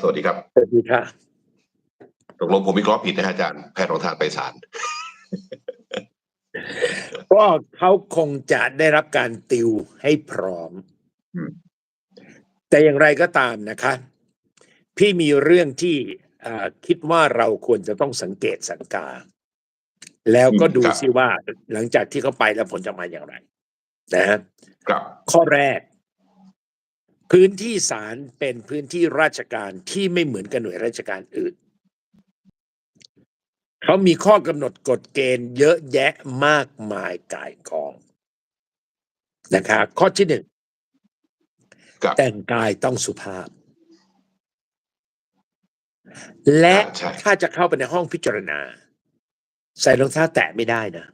สวัสดีครับ สวัสดีค่ะตกลงผมวิเคราะห์ผิดนะฮะอาจารย์ แพทย์ของทานไปศาลก็เขาคงจะได้รับการติวให้พร้อมอืมแต่อย่างไรก็ตามนะคะ พี่มีเรื่องที่อ่าคิดว่าเราควรจะต้องสังเกตสังกา แล้วก็ดูซิว่าหลังจากที่เขาไปแล้วผลจะมาอย่างไร นะฮะครับข้อแรก พื้นที่ศาลเป็นพื้นที่ราชการที่ไม่เหมือนกับหน่วยราชการอื่น เขามีข้อกำหนดกฎเกณฑ์เยอะแยะมากมายกายกองนะคะข้อที่หนึ่งครับแต่งกายต้องสุภาพ และใช่ถ้าจะเข้าไปในห้องพิจารณา ใส่รองเท้าแตะไม่ได้นะ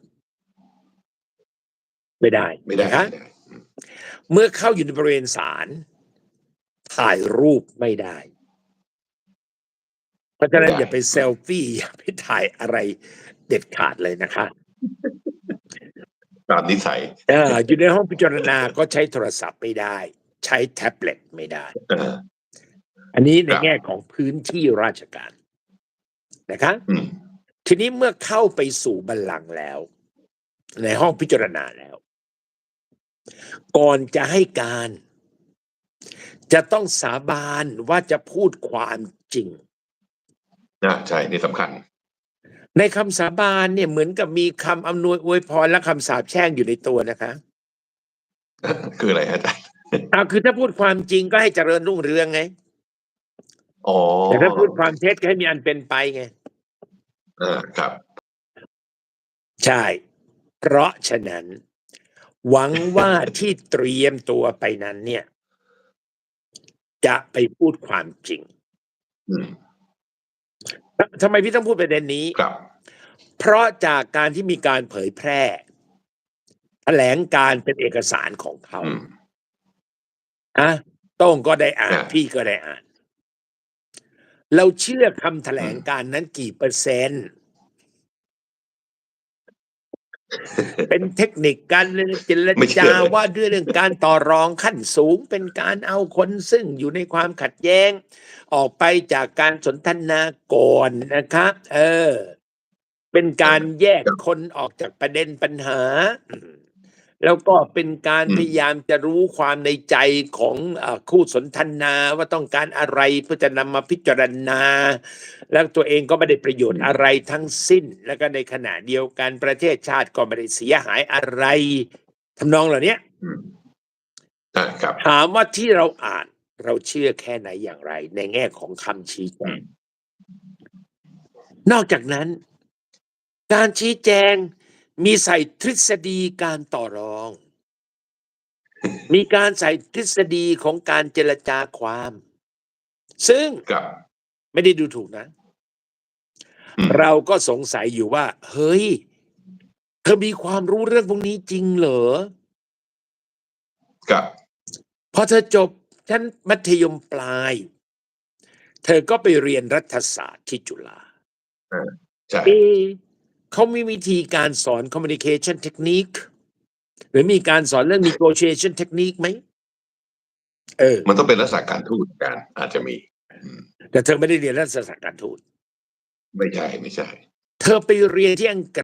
ไม่ได้ไม่ได้นะคะไม่ได้เมื่อเข้าอยู่ในบริเวณศาล ถ่ายรูปไม่ได้ เพราะฉะนั้นอย่าไปเซลฟี่อย่าไปถ่ายอะไรเด็ดขาดเลยนะคะตามนิสัยเอ่ออยู่ในห้องพิจารณาก็ใช้โทรศัพท์ไม่ได้ ใช้แท็บเล็ตไม่ได้เอออันนี้ในครับแง่ของพื้นที่ราชการนะคะอืมทีนี้เมื่อเข้าไปสู่บัลลังก์แล้ว ในห้องพิจารณาแล้ว ก่อนจะให้การ จะต้องสาบานว่าจะพูดความจริงนะใช่ นี่สำคัญ ในคำสาบานเนี่ยเหมือนกับมีคำอำนวยอวยพรและคำสาปแช่งอยู่ในตัวนะคะ คืออะไรฮะอาจารย์เอาคือถ้าพูดความจริงก็ให้เจริญรุ่งเรืองไงอ๋อแต่ถ้าพูดความเท็จก็ให้มีอันเป็นไปไงอ่าครับ ใช่ เพราะฉะนั้น หวังว่าที่เตรียมตัวไปนั้นเนี่ย จะไปพูดความจริงอืมทำไมพี่ต้องพูดประเด็นนี้ครับเพราะจากการที่มีการเผยแพร่แถลงการเป็นเอกสารของเขาอืมอะโต้งก็ได้อ่านอ่าพี่ก็ได้อ่าน เราเชื่อคำแถลงการนั้นกี่เปอร์เซ็นต์ เป็นเทคนิคการเจรไม่เชื่จาอเลย ว่าด้วยเรื่องการต่อรองขั้นสูง เป็นการเอาคนซึ่งอยู่ในความขัดแย้ง ออกไปจากการสนทนาก่อนนะครับ เออ เป็นการแยกคนออกจากประเด็นปัญหาอืม แล้วก็เป็นการพยายามจะรู้ความในใจของเออคู่สนทนาว่าต้องการอะไรเพื่อจะนำมาพิจารณา แล้วตัวเองก็ไม่ได้ประโยชน์อะไรทั้งสิ้น แล้วก็ในขณะเดียวกันประเทศชาติก็ไม่ได้เสียหายอะไรทำนองเหล่านี้อืมอ่าครับถามว่าที่เราอ่านเราเชื่อแค่ไหนอย่างไร ในแง่ของคำชี้แจงนอกจากนั้น การชี้แจง มีใส่ทฤษฎีการต่อรอง มีการใส่ทฤษฎีของการเจรจาความ ซึ่งครับไม่ได้ดูถูกนะอืมเราก็สงสัยอยู่ว่า เฮ้ย เธอมีความรู้เรื่องพวกนี้จริงเหรอครับพอเธอจบชั้นมัธยมปลาย เธอก็ไปเรียนรัฐศาสตร์ที่จุฬาใช่ เอะเขามีวิธีการสอน communication technique หรือมีการสอนเรื่อง negotiation technique ไหมเออ มันต้องเป็นลักษณะการทูตการอาจจะมีอืมแต่เธอไม่ได้เรียนรัฐศาสตร์การทูตไม่ใช่ไม่ใช่ เธอไปเรียนที่อังกฤษ